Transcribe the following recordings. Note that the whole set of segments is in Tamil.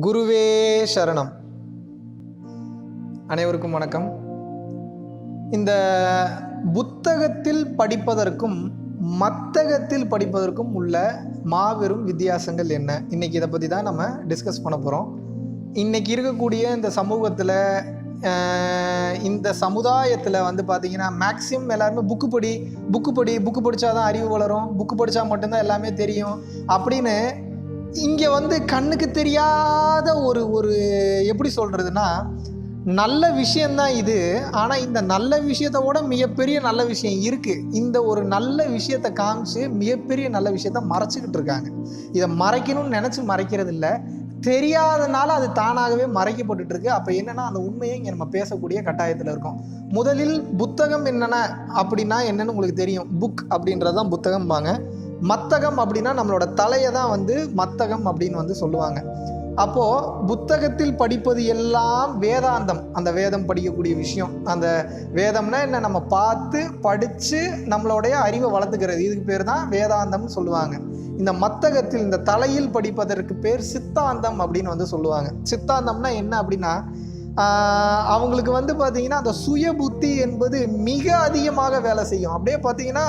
குருவே சரணம். அனைவருக்கும் வணக்கம். இந்த புத்தகத்தில் படிப்பதற்கும் மத்தகத்தில் படிப்பதற்கும் உள்ள மாபெரும் வித்தியாசங்கள் என்ன? இன்னைக்கு இதை பற்றி தான் நம்ம டிஸ்கஸ் பண்ண போகிறோம் இன்னைக்கு இருக்கக்கூடிய இந்த சமூகத்தில் இந்த சமுதாயத்தில் வந்து பார்த்தீங்கன்னா மேக்ஸிமம் எல்லாருமே புக்கு படி புக்கு படி புக்கு படித்தா தான் அறிவு வளரும். புக்கு படித்தா மட்டும்தான் எல்லாமே தெரியும். அப்படின்னு இங்கே வந்து கண்ணுக்கு தெரியாத ஒரு ஒரு எப்படி சொல்கிறதுனா நல்ல விஷயந்தான் இது. ஆனால் இந்த நல்ல விஷயத்தோட மிகப்பெரிய நல்ல விஷயம் இருக்குது இந்த ஒரு நல்ல விஷயத்தை காமிச்சு மிகப்பெரிய நல்ல விஷயத்த மறைச்சிக்கிட்டு இருக்காங்க. இதை மறைக்கணும்னு நினச்சி மறைக்கிறது இல்லை தெரியாதனால அது தானாகவே மறைக்கப்பட்டுட்டு இருக்கு. அப்போ என்னன்னா அந்த உண்மையை இங்கே நம்ம பேசக்கூடிய கட்டாயத்தில் இருக்கோம். முதலில் புத்தகம் என்னென்ன அப்படின்னா என்னன்னு உங்களுக்கு தெரியும். புக் அப்படின்றது தான் புத்தகம்பாங்க. மத்தகம் அப்படின்னா நம்மளோட தலையை தான் வந்து மத்தகம் அப்படின்னு வந்து சொல்லுவாங்க. அப்போது புத்தகத்தில் படிப்பது எல்லாம் வேதாந்தம். அந்த வேதம் படிக்கக்கூடிய விஷயம். அந்த வேதம்னா என்ன? நம்ம பார்த்து படித்து நம்மளுடைய அறிவை வளர்த்துக்கிறது. இதுக்கு பேர் தான் வேதாந்தம்னு சொல்லுவாங்க. இந்த மத்தகத்தில் இந்த தலையில் படிப்பதற்கு பேர் சித்தாந்தம் அப்படின்னு வந்து சொல்லுவாங்க. சித்தாந்தம்னா என்ன அப்படின்னா அவங்களுக்கு வந்து பார்த்திங்கன்னா அந்த சுய புத்தி என்பது மிக அதிகமாக வேலை செய்யும். அப்படியே பார்த்தீங்கன்னா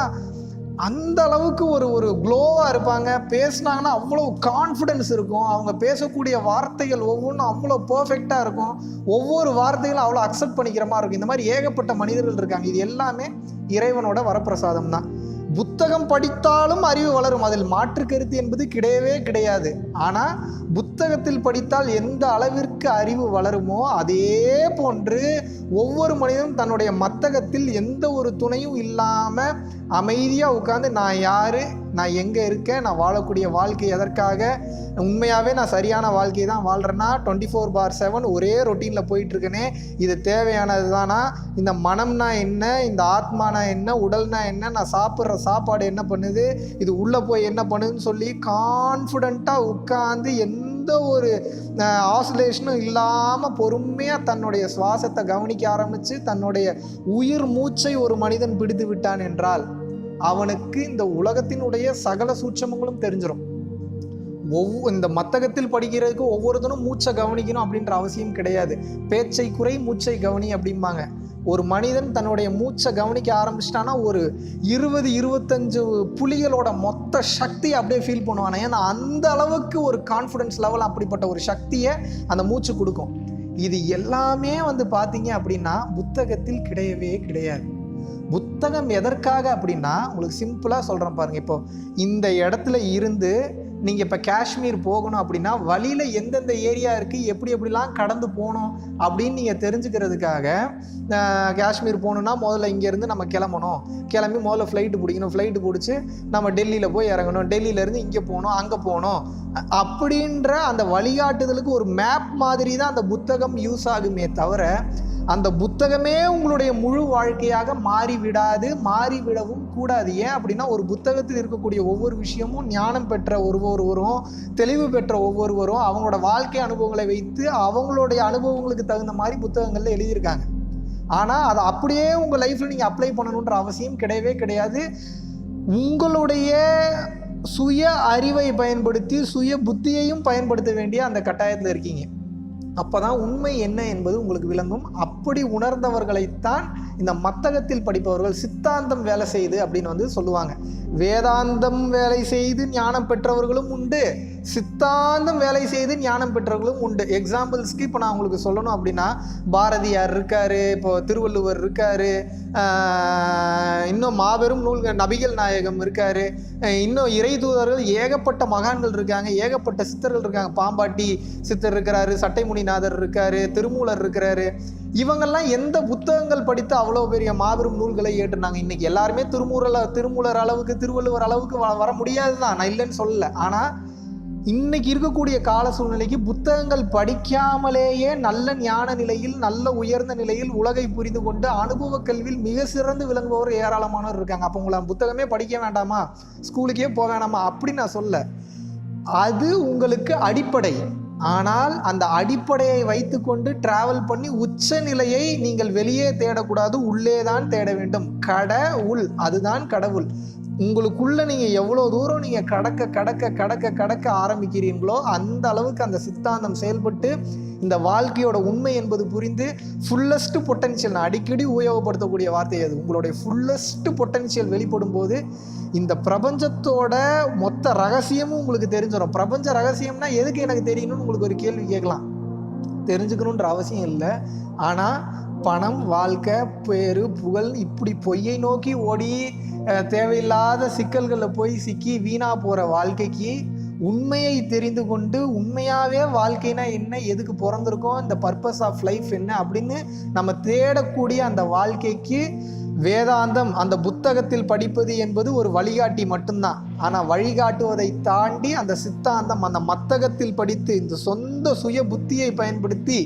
அந்த அளவுக்கு ஒரு ஒரு க்ளோவாக இருப்பாங்க. பேசுனாங்கன்னா அவ்வளோ கான்ஃபிடென்ஸ் இருக்கும். அவங்க பேசக்கூடிய வார்த்தைகள் ஒவ்வொன்றும் அவ்வளோ பர்ஃபெக்டாக இருக்கும். ஒவ்வொரு வார்த்தைகளும் அவ்வளோ அக்செப்ட் பண்ணிக்கிற மாதிரி இருக்கும். இந்த மாதிரி ஏகப்பட்ட மனிதர்கள் இருக்காங்க. இது எல்லாமே இறைவனோட வரப்பிரசாதம் தான் புத்தகம் படித்தாலும் அறிவு வளரும். அதில் மாற்று கருத்து என்பது கிடையவே கிடையாது. ஆனால் புத்தகத்தில் படித்தால் எந்த அளவிற்கு அறிவு வளருமோ அதே போன்று ஒவ்வொரு மனிதனும் தன்னுடைய மத்தகத்தில் எந்த ஒரு துணையும் இல்லாமல் அமைதியாக உட்காந்து நான் யார்? நான் எங்கே இருக்கேன்? நான் வாழக்கூடிய வாழ்க்கை எதற்காக? உண்மையாகவே நான் சரியான வாழ்க்கையை தான் வாழ்கிறேன்னா டுவெண்ட்டி ஃபோர் பார் செவன் ஒரே ரொட்டீனில் போயிட்டுருக்கேனே. இது தேவையானது தானா இந்த மனம்னா என்ன? இந்த ஆத்மானா என்ன? உடல்னா என்ன? நான் சாப்பிட்ற சாப்பாடு என்ன பண்ணுது? இது உள்ளே போய் என்ன பண்ணுதுன்னு சொல்லி கான்ஃபிடண்ட்டாக உட்காந்து எந்த ஒரு ஆசுலேஷனும் இல்லாமல் பொறுமையாக தன்னுடைய சுவாசத்தை கவனிக்க ஆரம்பித்து தன்னுடைய உயிர் மூச்சை ஒரு மனிதன் பிடித்து விட்டான் என்றால் அவனுக்கு இந்த உலகத்தினுடைய சகல சூட்சமங்களும் தெரிஞ்சிடும் ஒவ்வொரு இந்த மத்தகத்தில் படிக்கிறதுக்கு ஒவ்வொருத்தனும் மூச்சை கவனிக்கணும் அப்படின்ற அவசியம் கிடையாது. பேச்சை குறை மூச்சை கவனி அப்படிம்பாங்க. ஒரு மனிதன் தன்னுடைய மூச்சை கவனிக்க ஆரம்பிச்சிட்டானா ஒரு இருபது இருபத்தஞ்சு புலிகளோட மொத்த சக்தி அப்படியே ஃபீல் பண்ணுவானே. ஏன்னா அந்த அளவுக்கு ஒரு கான்ஃபிடன்ஸ் லெவல் அப்படிப்பட்ட ஒரு சக்தியை அந்த மூச்சு கொடுக்கும். இது எல்லாமே வந்து பார்த்தீங்க அப்படின்னா புத்தகத்தில் கிடையவே கிடையாது. புத்தகம் எதற்காக அப்படின்னா உங்களுக்கு சிம்பிளாக சொல்கிறேன் பாருங்க. இப்போ இந்த இடத்துல இருந்து நீங்கள் இப்போ காஷ்மீர் போகணும் அப்படின்னா வழியில் எந்தெந்த ஏரியா இருக்குது எப்படி எப்படிலாம் கடந்து போகணும் அப்படின்னு நீங்கள் தெரிஞ்சுக்கிறதுக்காக காஷ்மீர் போகணுன்னா முதல்ல இங்கேருந்து நம்ம கிளம்பணும். கிளம்பி முதல்ல ஃப்ளைட்டு பிடிக்கணும். ஃப்ளைட்டு பிடிச்சி நம்ம டெல்லியில் போய் இறங்கணும். டெல்லியிலேருந்து இங்கே போகணும் அங்கே போகணும். அப்படின்ற அந்த வழிகாட்டுதலுக்கு ஒரு மேப் மாதிரி தான் அந்த புத்தகம் யூஸ் ஆகுமே தவிர அந்த புத்தகமே உங்களுடைய முழு வாழ்க்கையாக மாறிவிடாது மாறிவிடவும் கூடாது. ஏன் அப்படின்னா ஒரு புத்தகத்தில் இருக்கக்கூடிய ஒவ்வொரு விஷயமும் ஞானம் பெற்ற ஒருவொருவரும் தெளிவு பெற்ற ஒவ்வொருவரும் அவங்களோட வாழ்க்கை அனுபவங்களை வைத்து அவங்களுடைய அனுபவங்களுக்கு தகுந்த மாதிரி புத்தகங்களில் எழுதியிருக்காங்க. ஆனால் அதை அப்படியே உங்கள் லைஃப்பில் நீங்கள் அப்ளை பண்ணணுன்ற அவசியம் கிடையவே கிடையாது. உங்களுடைய சுய அறிவை பயன்படுத்தி சுய புத்தியையும் பயன்படுத்த வேண்டிய அந்த கட்டாயத்தில் இருக்கீங்க. அப்போதான் உண்மை என்ன என்பது உங்களுக்கு விளங்கும். அப்படி உணர்ந்தவர்களைத்தான் இந்த மத்தகத்தில் படிப்பவர்கள் சித்தாந்தம் வேலை செய்து அப்படின்னு வந்து சொல்லுவாங்க. வேதாந்தம் வேலை செய்து ஞானம் பெற்றவர்களும் உண்டு. சித்தாந்தம் வேலை செய்து ஞானம் பெற்றவர்களும் உண்டு. எக்ஸாம்பிள்ஸ்க்கு இப்போ நான் உங்களுக்கு சொல்லணும் அப்படின்னா பாரதியார் இருக்காரு இப்போ திருவள்ளுவர் இருக்காரு இன்னும் மாபெரும் நூல்கள் நபிகள் நாயகம் இருக்காரு. இன்னும் இறை தூதர்கள் ஏகப்பட்ட மகான்கள் இருக்காங்க ஏகப்பட்ட சித்தர்கள் இருக்காங்க. பாம்பாட்டி சித்தர் இருக்கிறாரு சட்டைமுனிநாதர் இருக்காரு திருமூலர் இருக்கிறாரு. இவங்கெல்லாம் எந்த புத்தகங்கள் படித்து அவ்வளோ பெரிய மாபெரும் நூல்களை ஏற்றுனாங்க? இன்னைக்கு எல்லாருமே திருமூரல திருமூலர் அளவுக்கு திருவள்ளுவர் அளவுக்கு வ- வர முடியாது தான் நான் இல்லைன்னு சொல்லலை. ஆனால் இன்னைக்கு இருக்கக்கூடிய கால சூழ்நிலைக்கு புத்தகங்கள் படிக்காமலேயே நல்ல ஞான நிலையில் நல்ல உயர்ந்த நிலையில் உலகை புரிந்து கொண்டு அனுபவ கல்வியில் மிக சிறந்து விளங்குபவர் ஏராளமானவர் இருக்காங்க. அப்போ உங்களை புத்தகமே படிக்க வேண்டாமா? ஸ்கூலுக்கே போக வேண்டாமா அப்படி நான் சொல்ல அது உங்களுக்கு அடிப்படை. ஆனால் அந்த அடிப்படையை வைத்துக்கொண்டு டிராவல் பண்ணி உச்ச நிலையை நீங்கள் வெளியே தேடக்கூடாது உள்ளே தான் தேட வேண்டும். கடவுள் அதுதான் கடவுள். உங்களுக்குள்ள நீங்க எவ்வளோ தூரம் நீங்க கடக்க கடக்க கடக்க கடக்க ஆரம்பிக்கிறீங்களோ அந்த அளவுக்கு அந்த சித்தாந்தம் செயல்பட்டு இந்த வாழ்க்கையோட உண்மை என்பது புரிந்து ஃபுல்லஸ்ட் பொட்டன்ஷியல் நான் அடிக்கடி உபயோகப்படுத்தக்கூடிய வார்த்தை அது. உங்களுடைய ஃபுல்லஸ்ட் பொட்டன்ஷியல் வெளிப்படும் போது இந்த பிரபஞ்சத்தோட மொத்த ரகசியமும் உங்களுக்கு தெரிஞ்சிடும் பிரபஞ்ச ரகசியம்னா எதுக்கு எனக்கு தெரியணும்னு உங்களுக்கு ஒரு கேள்வி கேட்கலாம். தெரிஞ்சுக்கணுன்ற அவசியம் இல்லை. ஆனால் பணம் வாழ்க்கை பேரு புகழ் இப்படி பொய்யை நோக்கி ஓடி தேவையில்லாத சிக்கல்களில் போய் சிக்கி வீணா போகிற வாழ்க்கைக்கு உண்மையை தெரிந்து கொண்டு உண்மையாகவே வாழ்க்கைனா என்ன எதுக்கு பிறந்திருக்கோம் இந்த பர்பஸ் ஆஃப் லைஃப் என்ன அப்படின்னு நம்ம தேடக்கூடிய அந்த வாழ்க்கைக்கு வேதாந்தம் அந்த புத்தகத்தில் படிப்பது என்பது ஒரு வழிகாட்டி மட்டும்தான். ஆனால் வழிகாட்டுவதை தாண்டி அந்த சித்தாந்தம் அந்த மத்தகத்தில் படித்து இந்த சொந்த சுய புத்தியை பயன்படுத்தி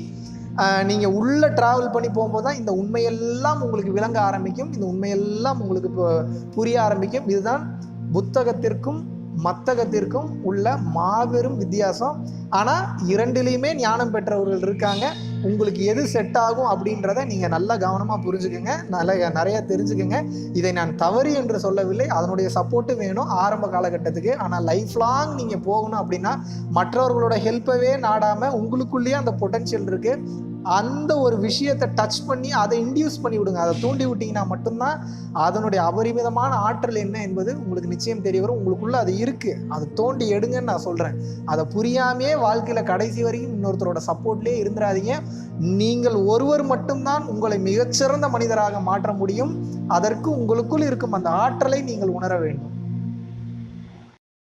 நீங்கள் உள்ளே ட்ராவல் பண்ணி போகும்போது தான் இந்த உண்மையெல்லாம் உங்களுக்கு விளங்க ஆரம்பிக்கும். இந்த உண்மையெல்லாம் உங்களுக்கு பு- புரிய ஆரம்பிக்கும். இதுதான் புத்தகத்திற்கும் மத்தகத்திற்கும் உள்ள மாபெரும் வித்தியாசம். ஆனால் இரண்டுலேயுமே ஞானம் பெற்றவர்கள் இருக்காங்க. உங்களுக்கு எது செட் ஆகும் அப்படின்றத நீங்கள் நல்லா கவனமாக புரிஞ்சுக்கோங்க. நல்ல நிறையா தெரிஞ்சுக்கோங்க. இதை நான் தவறு என்று சொல்லவில்லை. அதனுடைய சப்போர்ட்டு வேணும் ஆரம்ப காலகட்டத்துக்கு. ஆனால் லைஃப் லாங் நீங்கள் போகணும் அப்படின்னா மற்றவர்களோட ஹெல்ப்பவே நாடாமல் உங்களுக்குள்ளேயே அந்த பொட்டன்ஷியல் இருக்குது அந்த ஒரு விஷயத்தை டச் பண்ணி அதை இன்டியூஸ் பண்ணி விடுங்க. அதை தூண்டி விட்டீங்கன்னா மட்டும்தான் அதனுடைய அபரிமிதமான ஆற்றல் என்ன என்பது உங்களுக்கு நிச்சயம் தெரிய வரும். உங்களுக்குள்ள அது இருக்குது அதை தோண்டி எடுங்கன்னு நான் சொல்கிறேன் அதை புரியாமையே வாழ்க்கையில் கடைசி வரைக்கும் இன்னொருத்தரோட சப்போர்ட்லேயே இருந்துடாதீங்க. நீங்கள் ஒருவர் மட்டும்தான் உங்களை மிகச்சிறந்த மனிதராக மாற்ற முடியும். அதற்கு உங்களுக்குள் இருக்கும் அந்த ஆற்றலை நீங்கள் உணர வேண்டும்.